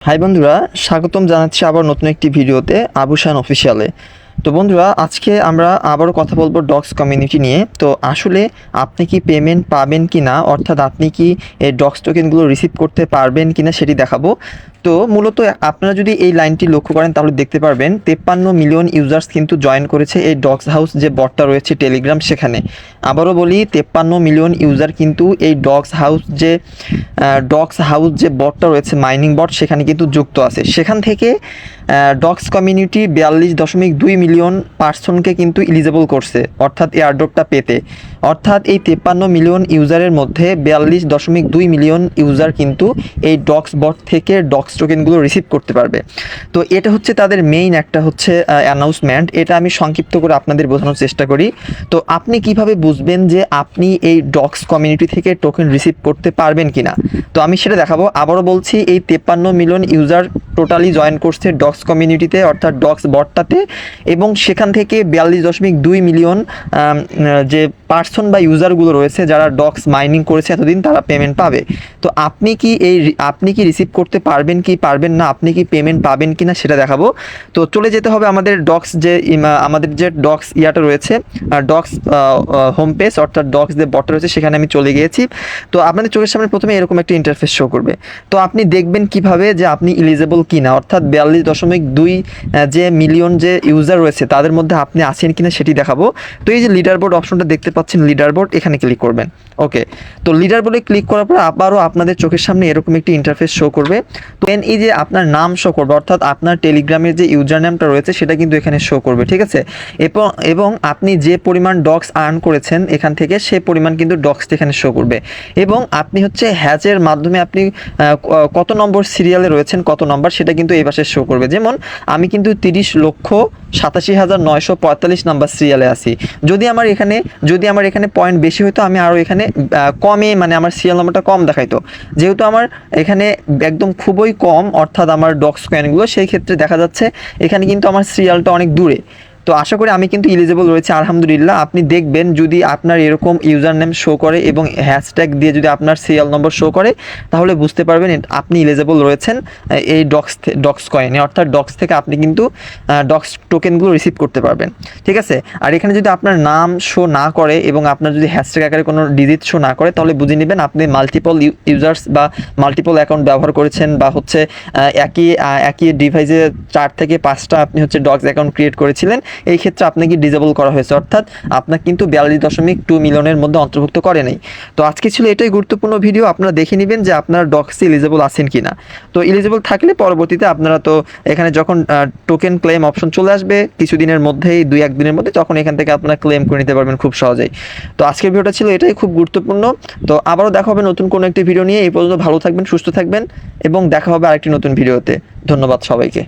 High বন্ধুরা স্বাগতম জানাচ্ছি আবার নতুন একটি ভিডিওতে আবুশান অফিসিয়ালে তো বন্ধুরা, আজকে আমরা আবারও কথা বলব ডগস কমিউনিটি নিয়ে। তো আসলে আপনি কি পেমেন্ট পাবেন কি না? অর্থাৎ আপনি কি এই ডগস টোকেনগুলো রিসিভ করতে পারবেন কি না সেটি দেখাবো। তো মূলত আপনারা যদি এই লাইনটি লক্ষ্য করেন, তাহলে দেখতে পারবেন তেপ্পান্ন মিলিয়ন ইউজার্স কিন্তু জয়েন করেছে এই ডগস হাউস যে বটটা রয়েছে টেলিগ্রাম সেখানে। আবারও বলি, তেপ্পান্ন মিলিয়ন ইউজার কিন্তু এই ডগস হাউস যে ডগস হাউস যে বটটা রয়েছে মাইনিং বট সেখানে কিন্তু যুক্ত আছে। সেখান থেকে ডগস কমিউনিটি বিয়াল্লিশ দশমিক দুই মিলিয়ন পার্সনকে কিন্তু ইলিজেবল করছে, অর্থাৎ এয়ারড্রপটা পেতে। অর্থাৎ এই তেপ্পান্ন মিলিয়ন ইউজারের মধ্যে বিয়াল্লিশ দশমিক দুই মিলিয়ন ইউজার কিন্তু এই ডক্স বট থেকে ডক্স টোকেনগুলো রিসিভ করতে পারবে। তো এটা হচ্ছে তাদের মেইন একটা হচ্ছে অ্যানাউন্সমেন্ট এটা আমি সংক্ষিপ্ত করে আপনাদের বোঝানোর চেষ্টা করি। তো আপনি কীভাবে বুঝবেন যে আপনি এই ডক্স কমিউনিটি থেকে টোকেন রিসিভ করতে পারবেন কিনা? তো আমি সেটা দেখাবো। আবারও বলছি, এই তেপ্পান্ন মিলিয়ন ইউজার টোটালি জয়েন করছে ডক্স কমিউনিটিতে, অর্থাৎ ডক্স বটটাতে, এবং সেখান থেকে বিয়াল্লিশ দশমিক দুই মিলিয়ন যে পার্সন বা ইউজারগুলো রয়েছে যারা ডক্স মাইনিং করেছে এতদিন, তারা পেমেন্ট পাবে। তো আপনি কি এই আপনি কি রিসিভ করতে পারবেন কি পারবেন না, আপনি কি পেমেন্ট পাবেন কি না সেটা দেখাবো। তো চলে যেতে হবে আমাদের ডক্স যে আমাদের যে ডক্স ইয়াটা রয়েছে ডক্স হোম পেজ, অর্থাৎ ডক্স যে বটটা রয়েছে, সেখানে আমি চলে গিয়েছি। তো আপনাদের চোখের সামনে প্রথমে এরকম একটা ইন্টারফেস শো করবে। তো আপনি দেখবেন কীভাবে যে আপনি ইলিজেবল কিনা, অর্থাৎ বিয়াল্লিশ দশমিক দুই যে মিলিয়ন যে ইউজার রয়েছে, তাদের মধ্যে আপনি আছেন কিনা সেটি দেখাবো। তো এই যে লিডার বোর্ড অপশনটা দেখতে পাচ্ছেন লিডার বোর্ড এখানে ক্লিক করবেন। ওকে তো লিডার বোর্ডে ক্লিক করার পর আবারও আপনাদের চোখের সামনে এরকম একটি ইন্টারফেস শো করবে। তো then এই যে আপনার নাম শো করবে, অর্থাৎ আপনার টেলিগ্রামের যে ইউজার নামটা রয়েছে, সেটা কিন্তু এখানে শো করবে, ঠিক আছে? এবং এবং আপনি যে পরিমাণ ডক্স আর্ন করেছেন এখান থেকে, সে পরিমাণ কিন্তু ডক্স এখানে শো করবে। এবং আপনি হচ্ছে হ্যাচের মাধ্যমে আপনি কত নম্বর সিরিয়ালে রয়েছেন, কত নম্বর সেটা কিন্তু এই পাশে শো করবে। যেমন, আমি কিন্তু তিরিশ লক্ষ সাতাশি হাজার নয়শো পঁয়তাল্লিশ নাম্বার সিরিয়ালে আছি। যদি আমার এখানে, যদি আমার এখানে পয়েন্ট বেশি হতো আমি আরও এখানে কমে মানে আমার সিরিয়াল নাম্বারটা কম দেখাইতো। যেহেতু আমার এখানে একদম খুবই কম, অর্থাৎ আমার ডক্স কয়েনগুলো সেই ক্ষেত্রে দেখা যাচ্ছে, এখানে কিন্তু আমার সিরিয়ালটা অনেক দূরে। তো আশা করি আমি কিন্তু ইলিজেবল রয়েছে, আলহামদুলিল্লাহ। আপনি দেখবেন যদি আপনার এরকম ইউজার নেম শো করে এবং হ্যাশট্যাগ দিয়ে যদি আপনার সিরিয়াল নম্বর শো করে, তাহলে বুঝতে পারবেন আপনি ইলিজেবল রয়েছেন এই ডক্স ডক্স কয়েনে অর্থাৎ ডক্স থেকে আপনি কিন্তু ডক্স টোকেনগুলো রিসিভ করতে পারবেন। ঠিক আছে? আর এখানে যদি আপনার নাম শো না করে এবং আপনার যদি হ্যাশট্যাগ আকারে কোনো ডিজিট শো না করে, তাহলে বুঝে নেবেন আপনি মাল্টিপল ইউজার্স বা মাল্টিপল অ্যাকাউন্ট ব্যবহার করেছেন বা হচ্ছে একই একই ডিভাইসে চার থেকে পাঁচটা আপনি হচ্ছে ডক্স অ্যাকাউন্ট ক্রিয়েট করেছিলেন। এই ক্ষেত্রে আপনাকে ডিজেবল করা হয়েছে। অর্থাৎ আপনার কিন্তু বিয়াল্লিশ দশমিক টু মিলিয়নের মধ্যে অন্তর্ভুক্ত করে নেই। তো আজকে ছিল এটাই গুরুত্বপূর্ণ ভিডিও আপনারা দেখে নেবেন যে আপনার ডক্সে ইলিজেবল আছেন কিনা। তো ইলিজেবল থাকলে পরবর্তীতে আপনারা তো এখানে যখন টোকেন ক্লেম অপশন চলে আসবে, কিছুদিনের মধ্যেই, দুই একদিনের মধ্যে, তখন এখান থেকে আপনারা ক্লেম করে নিতে পারবেন খুব সহজেই। তো আজকের ভিডিওটা ছিল এটাই খুব গুরুত্বপূর্ণ। তো আবারও দেখা হবে নতুন কোনো একটি ভিডিও নিয়ে। এই পর্যন্ত ভালো থাকবেন, সুস্থ থাকবেন, এবং দেখা হবে আরেকটি নতুন ভিডিওতে ধন্যবাদ সবাইকে।